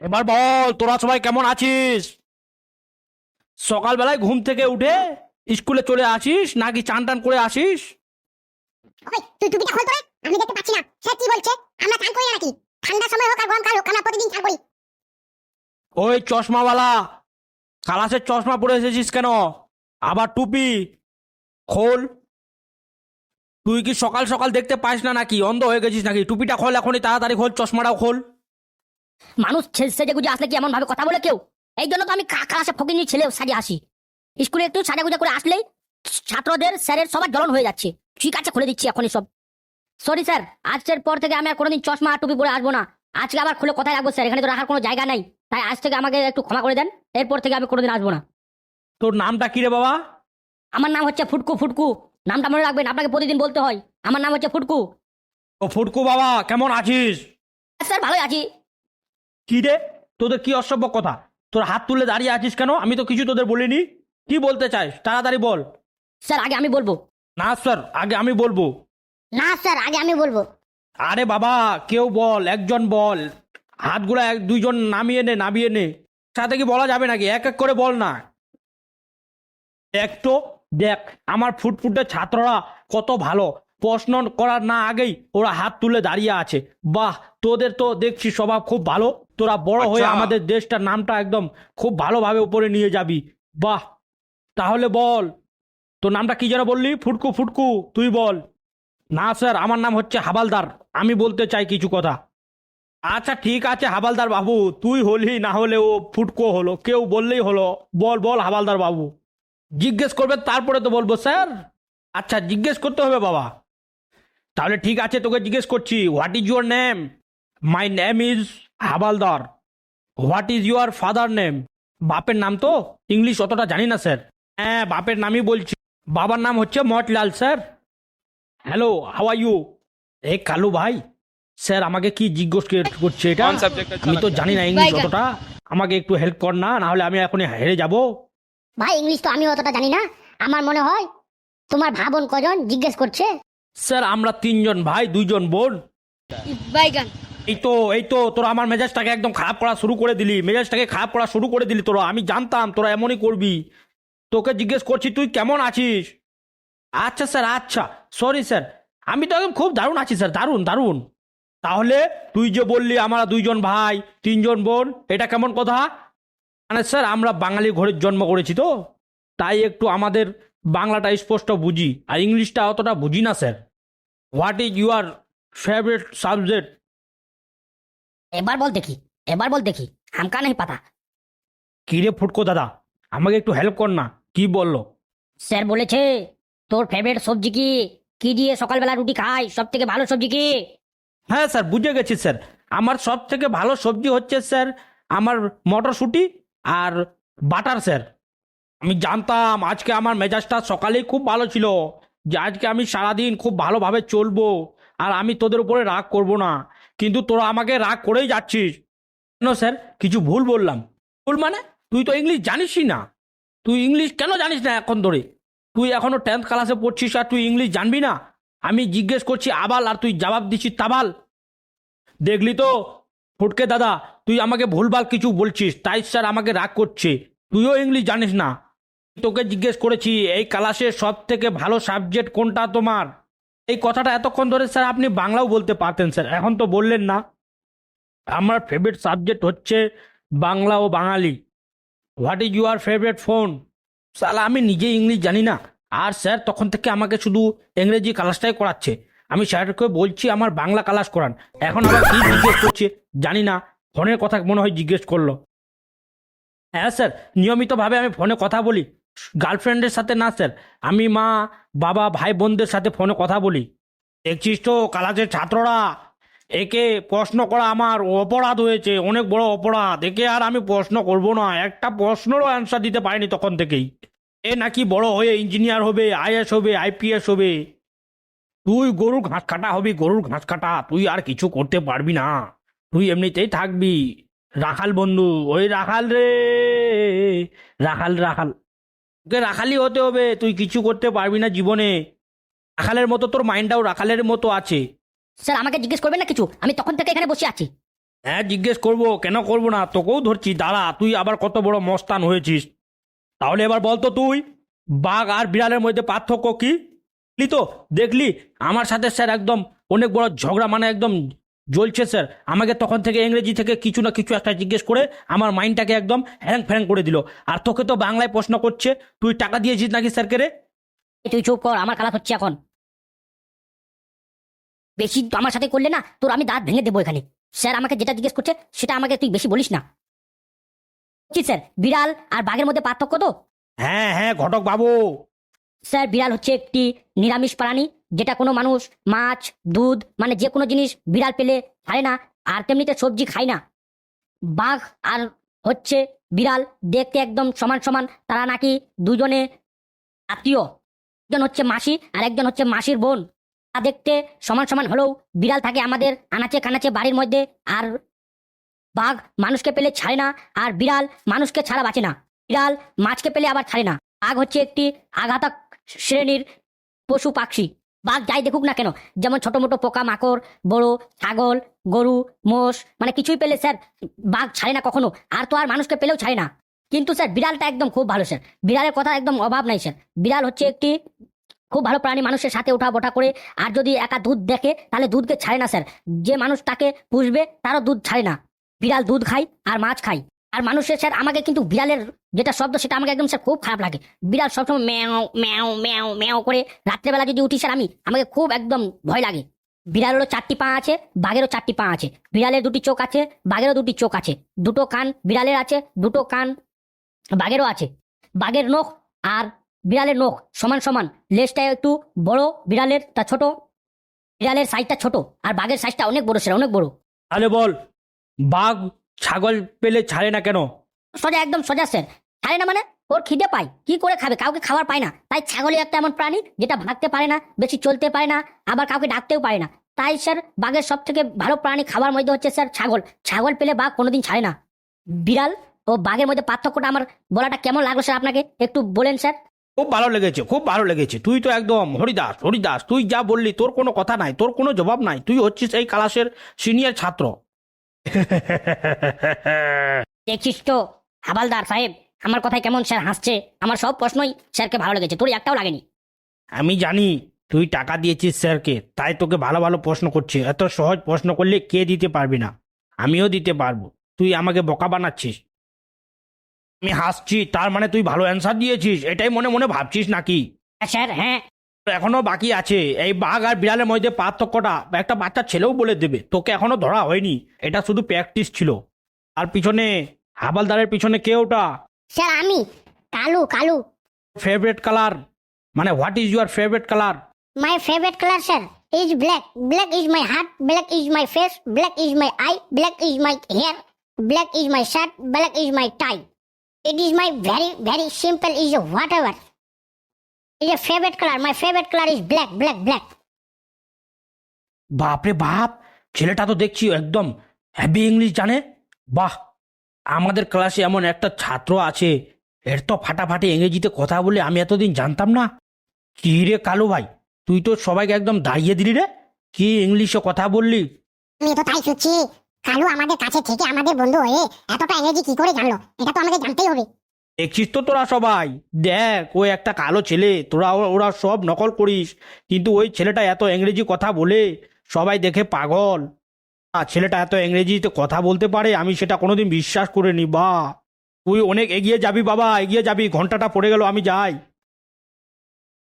এবার বল তোরা সবাই কেমন আছিস? সকালবেলায় ঘুম থেকে উঠে স্কুলে চলে আসিস নাকি চান টান করে আসিস? ওই তুই টুপিটা খোল তোরে আমি দেখতে পাচ্ছি না। স্যার কি বলছে? আমরা চান করি নাকি? ঠান্ডার সময় হোক আর গরমকাল হোক আমরা প্রতিদিন চান করি। ওই চশমাওয়ালা কালাসের চশমা পরে এসেছিস কেন? আবার টুপি? খোল। তুই কি সকাল সকাল দেখতে পাস না নাকি? অন্ধ হয়ে গেছিস নাকি? টুপিটা খোল এখনই তাড়াতাড়ি খোল চশমাটাও খোল। মানুষ সেজে গুজে আসলে কি এমন ভাবে কথা বলে কেউ? এই জন্য তো আমি কা- ক্লাসে ফকিনি ছেলেও সাজে আসি। স্কুলে একটু সাজা গুজা করে আসলেই ছাত্রদের স্যারের সবার জ্বলন হয়ে যাচ্ছে। ঠিক আছে খুলে দিচ্ছি এখনই সব। সরি স্যার আজকের পর থেকে আমি আর কোনোদিন চশমা আর টুপি পরে আসব না। আজকে আবার খুলে কোথায় রাখব স্যার এখানে তো রাখার কোনো জায়গা নাই। তাই আজ থেকে আমাকে একটু ক্ষমা করে দেন এরপর থেকে আমি কোনোদিন আসব না। তোর নামটা কি রে বাবা? আমার নাম হচ্ছে ফুটকু ফুটকু। নামটা মনে রাখবেন আপনাকে প্রতিদিন বলতে হয়। আমার নাম হচ্ছে ফুটকু। ও ফুটকু বাবা কেমন আছিস? স্যার ভালোই আছি। কি রে? তোদের কি অসভ্য কথা? তোর হাত তুলে দাঁড়িয়ে আছিস কেন? আমি তো কিছু তোদের বলিনি। কি বলতে চাস? তাড়াতাড়ি বল। স্যার আগে আমি বলব। না স্যার আগে আমি বলব। না স্যার আগে আমি বলব। আরে বাবা কেউ বল একজন বল। হাতগুলো এক দুইজন নামিয়ে নে নামিয়ে নে। সাথে কি বলা যাবে নাকি? এক এক করে বল না। দেখ তো দেখ আমার ফুটফুটে ছাত্ররা কত ভালো। প্রশ্ন করার না আগেই ওরা হাত তুলে দাঁড়িয়ে আছে। বাহ তোদের তো দেখছি স্বভাব খুব ভালো। তোরা বড় হয়ে আচ্ছা। আমাদের দেশটার নামটা একদম খুব ভালোভাবে উপরে নিয়ে যাবি। বাহ তাহলে বল। তোর নামটা কি যেন বললি? ফুটকু ফুটকু তুই বল। না স্যার আমার নাম হচ্ছে হাবালদার। আমি বলতে চাই কিছু কথা। আচ্ছা ঠিক আছে হাবালদার বাবু তুই হলি না হলে ও ফুটকো হলো। কেউ বললেই হলো। বল বল হাবালদার বাবু। জিজ্ঞেস করবে তারপরে তো বলব স্যার। আচ্ছা জিজ্ঞেস করতে হবে বাবা। তাহলে ঠিক আছে তোকে জিজ্ঞেস করছি what is your name my name is Habaldar. What is your father name বাপের নাম তো ইংলিশ অতটা জানি না স্যার হ্যাঁ বাপের নামই বলছি। বাবার নাম হচ্ছে Motlal sir hello how are you এ কালু ভাই স্যার আমাকে কি জিজ্ঞেস করছে এটা? আমি তো জানি না ইংলিশ অতটা। আমাকে একটু হেল্প কর না না হলে আমি এখন হেরে যাব। ভাই ইংলিশ তো আমি অতটা জানি না। আমার মনে হয় তোমার ভাবন কজন জিজ্ঞেস করছে? স্যার আমরা তিনজন ভাই দুইজন বোন। বাইগান। এই তো এই তো তোরা আমার মেজাজটাকে একদম খারাপ করা শুরু করে দিলি। মেজাজটাকে খারাপ করা শুরু করে দিলি তোরা আমি জানতাম তোরা এমনই করবি। তোকে জিজ্ঞেস করছি তুই কেমন আছিস? আচ্ছা স্যার আচ্ছা সরি স্যার। আমি তো একদম খুব দারুণ আছি স্যার দারুণ দারুণ। তাহলে তুই যে বললি আমরা দুইজন ভাই তিনজন বোন এটা কেমন কথা? মানে স্যার আমরা বাঙালি ঘরের জন্ম করেছি তো তাই একটু আমাদের বাংলাটা স্পষ্ট বুঝি আর ইংলিশটা অতটা বুঝি না sir. What is your favourite subject এবার বল দেখি এবার বল দেখি হামকা নেই পাতা। কিরে ফুটকো দাদা আমাকে একটু হেল্প কর না কি বলল? স্যার বলেছে তোর ফেভারিট সবজি কি? কি দিয়ে সকালবেলা রুটি খাই? সব থেকে ভালো সবজি কি? হ্যাঁ স্যার বুঝে গেছি স্যার। আমার সব থেকে ভালো সবজি হচ্ছে স্যার আমার মটরশুঁটি আর বাটার স্যার। আমি জানতাম আজকে আমার মেজাজটা সকালেই খুব ভালো ছিল যে আজকে আমি সারাদিন খুব ভালোভাবে চলবো আর আমি তোদের উপরে রাগ করব না। কিন্তু তোরা আমাকে রাগ করেই যাচ্ছিস। কেন স্যার? কিছু ভুল বললাম। ভুল মানে? তুই তো ইংলিশ জানিসই না। তুই ইংলিশ কেন জানিস না এখন ধরে? তুই এখনও টেন্থ ক্লাসে পড়ছিস আর তুই ইংলিশ জানবি না? আমি জিজ্ঞেস করছি, আবাল আর তুই জবাব দিচ্ছিস তাবাল? দেখলি তো? ফুটকে দাদা, তুই আমাকে ভুলভাল কিছু বলছিস, তাই স্যার আমাকে রাগ করছে। তুইও ইংলিশ জানিস না। তোকে জিজ্ঞেস করেছি, এই ক্লাসের সব থেকে ভালো সাবজেক্ট কোনটা তোমার? এই কথাটা এতক্ষণ ধরে স্যার আপনি বাংলাও বলতে পারতেন স্যার এখন তো বললেন না। আমার ফেভারিট সাবজেক্ট হচ্ছে বাংলা ও Bangali. What is your favourite phone sir আমি নিজে ইংলিশ জানি না। আর স্যার তখন থেকে আমাকে শুধু ইংরেজি ক্লাসটাই করাচ্ছে। আমি স্যারকে বলছি আমার বাংলা ক্লাস করান। এখন আবার কি জিজ্ঞেস করছে জানি না। ফোনের কথা মনে হয় জিজ্ঞেস করল। হ্যাঁ স্যার নিয়মিতভাবে আমি ফোনে কথা বলি। গার্লফ্রেন্ডের সাথে না স্যার আমি মা, বাবা ভাই বোনদের সাথে ফোনে কথা বলি। দেখছিস তো ক্লাসের ছাত্ররা একে প্রশ্ন করা আমার অপরাধ হয়েছে, অনেক বড় অপরাধ। একে আর আমি প্রশ্ন করব না, একটা প্রশ্নেরও অ্যান্সার দিতে পারিনি তখন থেকেই। এ নাকি বড় হয়ে ইঞ্জিনিয়ার হবে আইএস হবে আইপিএস হবে। তুই গরুর ঘাস কাটা হবি, গরুর ঘাস কাটা, তুই আর কিছু করতে পারবি না। তুই এমনিতেই থাকবি। রাখাল বন্ধু, ওই রাখাল রে। রাখাল রাখাল। তোকে রাখালি হতে হবে তুই কিছু করতে পারবি না জীবনে। রাখালের মতো তোর মাইন্ডটাও রাখালের মতো আছে। স্যার আমাকে জিজ্ঞেস করবেন না কিছু? আমি তখন থেকে এখানে বসে আছি। হ্যাঁ জিজ্ঞেস করব কেন করব না? তোকেও ধরছি দাঁড়া তুই আবার কত বড় মস্তান হয়েছিস। তাহলে এবার বলতো তুই বাঘ আর বিড়ালের মধ্যে পার্থক্য কি? তো দেখলি আমার সাথে স্যার একদম অনেক বড় ঝগড়া মানে একদম জ্বলছে স্যার। আমাকে তখন থেকে ইংরেজি থেকে কিছু না কিছু একটা জিজ্ঞেস করে আমার মাইন্ডটাকে একদম হ্যাং ফ্যাং করে দিল। আর তোকে তো বাংলায় প্রশ্ন করছে তুই টাকা দিয়েছিস নাকি স্যারকে রে? তুই চুপ কর আমার কালাত হচ্ছে এখন। বেশি আমার সাথে করলে না তোর আমি দাঁত ভেঙে দেবো এখানে। স্যার আমাকে যেটা জিজ্ঞেস করছে সেটা আমাকে তুই বেশি বলিস না। কি স্যার বিড়াল আর বাঘের মধ্যে পার্থক্য তো? হ্যাঁ হ্যাঁ ঘটক বাবু। স্যার বিড়াল হচ্ছে একটি নিরামিষ প্রাণী যেটা কোনো মানুষ, মাছ, দুধ মানে যে কোনো জিনিস বিড়াল পেলে খায় না, আর তেমনিতে সবজি খায় না। বাঘ আর হচ্ছে বিড়াল দেখতে একদম সমান সমান, তারা নাকি দুজনে আত্মীয়। একজন হচ্ছে মাসি আর একজন হচ্ছে মাসির বোন। তা দেখতে সমান সমান হলেও বিড়াল থাকে আমাদের আনাচে কানাচে বাড়ির মধ্যে, আর বাঘ মানুষকে পেলে ছাড়ে না, আর বিড়াল মানুষকে ছাড়া বাঁচে না। বিড়াল মাছকে পেলে আবার ছাড়ে না। বাঘ হচ্ছে একটি আঘাতক শ্রেণির পশু পাখি। বাঘ যাই দেখুক না কেন, যেমন ছোট মোটো পোকা, মাকড়, বড়, ছাগল, গরু, মোষ মানে কিছুই পেলে স্যার বাঘ ছাড়ে না কখনো, আর তো আর মানুষকে পেলেও ছাড়ে না। কিন্তু স্যার বিড়ালটা একদম খুব ভালো স্যার, বিড়ালের কথা একদম অভাব নাই স্যার। বিড়াল হচ্ছে একটি খুব ভালো প্রাণী, মানুষের সাথে ওঠা বটা করে, আর যদি একা দুধ দেখে, তাহলে দুধকে ছাড়ে না স্যার। যে মানুষ তাকে পুষবে, তারও দুধ ছাড়ে না। বিড়াল দুধ খায়, আর মাছ খায়। আর মানুষের স্যার, আমাকে কিন্তু বিড়ালের যেটা শব্দ, সেটা আমাকে একদম স্যার খুব খারাপ লাগে। বিড়াল সবসময় ম্যাও ম্যাও ম্যাও ম্যাও করে রাত্রেবেলা যদি উঠি স্যার, আমি, আমাকে খুব একদম ভয় লাগে। বিড়ালেরও চারটি পা আছে, বাঘেরও চারটি পা আছে। বিড়ালের দুটি চোখ আছে, বাঘেরও দুটি চোখ আছে। দুটো কান বিড়ালের আছে, দুটো কান বাঘেরও আছে। বাঘের নখ আর বিড়ালের নখ সমান সমান। লেজটা একটু বড়, বিড়ালের তা ছোট, বিড়ালের সাইজটা ছোট। আর বাঘের সাইজটা অনেক বড় স্যার, অনেক বড়। তাহলে বল, বাঘ ছাগল পেলে ছাড়ে না কেন? সোজা একদম সোজা স্যার ছাড়ে না মানে? ওর খিদে পায়। কি করে খাবে? কাউকে খাবার পায় না। তাই ছাগলই একটা এমন প্রাণী যেটা ভাগতে পারে না বেশি চলতে পারে না আবার কাউকে ডাকতেও পারে না। তাই স্যার বাঘের সব থেকে ভালো প্রাণী খাবার মধ্যে হচ্ছে স্যার ছাগল। ছাগল পেলে বাঘ কোনোদিন ছাড়ে না। বিড়াল ও বাঘের মধ্যে পার্থক্যটা আমার বলাটা কেমন লাগল স্যার আপনাকে? একটু বলেন স্যার। খুব ভালো লেগেছে খুব ভালো লেগেছে। তুই তো একদম হরিদাস হরিদাস। তুই যা বললি তোর কোনো কথা নাই তোর কোনো জবাব নাই। তুই হচ্ছিস এই ক্লাসের সিনিয়র ছাত্র। দেখছিস তো হাবালদার সাহেব আমার কথায় কেমন স্যার হাসছে? আমার সব প্রশ্নই স্যারকে ভালো লেগেছে তোর একটাও লাগেনি। আমি জানি তুই টাকা দিয়েছিস স্যারকে তাই তোকে ভালো ভালো প্রশ্ন করছে এত সহজ প্রশ্ন করলে কে দিতে পারবি না? আমিও দিতে পারব তুই আমাকে বোকা বানাচ্ছিস। আমি হাসছি তার মানে তুই ভালো অ্যান্সার দিয়েছিস এটাই মনে মনে ভাবছিস নাকি? হ্যাঁ, স্যার হ্যাঁ এখনও বাকি আছে। এই বাঘ আর বিড়ালের মধ্যে পার্থক্যটা একটা বাচ্চা ছেলেও বলে দেবে। তোকে এখনও ধরা হয়নি। এটা শুধু প্র্যাকটিস ছিল। আর পিছনে হাবালদারের পিছনে কে ওটা? স্যার আমি। কালু কালু। ফেভারিট কালার মানে what is your favourite colour my favourite colour sir is black black is my heart black is my face black is my eye black is my hair black is my shirt black is my tie it is my very very simple is whatever Is a favorite color. My favorite color is black black, black. বাপরে বাপ ছেলেটা তো দেখছি একদম heavy English জানে। বাহ আমাদের ক্লাসে এমন একটা ছাত্র আছে এর তো ফাটাফাটি ইংরেজিতে কথা বলে আমি এতদিন জানতাম না। কি রে কালু ভাই তুই তো সবাইকে একদম দাঁড়িয়ে দিলি রে? কি ইংলিশে কথা বললি? আমি তো তাই শুনছি কালু আমাদের কাছে থেকে আমাদের বন্ধু হয়ে এতটা ইংরেজি কি করে জানলো? এটা তো আমাকে জানতেই হবে। দেখছিস তো তোরা সবাই। দেখ ওই একটা কালো ছেলে, তোরা ওরা সব নকল করিস। কিন্তু ওই ছেলেটা এত ইংরেজি কথা বলে সবাই দেখে পাগল। আর ছেলেটা এত ইংরেজিতে কথা বলতে পারে, আমি সেটা কোনোদিন বিশ্বাস করিনি বা তুই অনেক এগিয়ে যাবি বাবা, এগিয়ে যাবি, ঘন্টাটা পড়ে গেল, আমি যাই।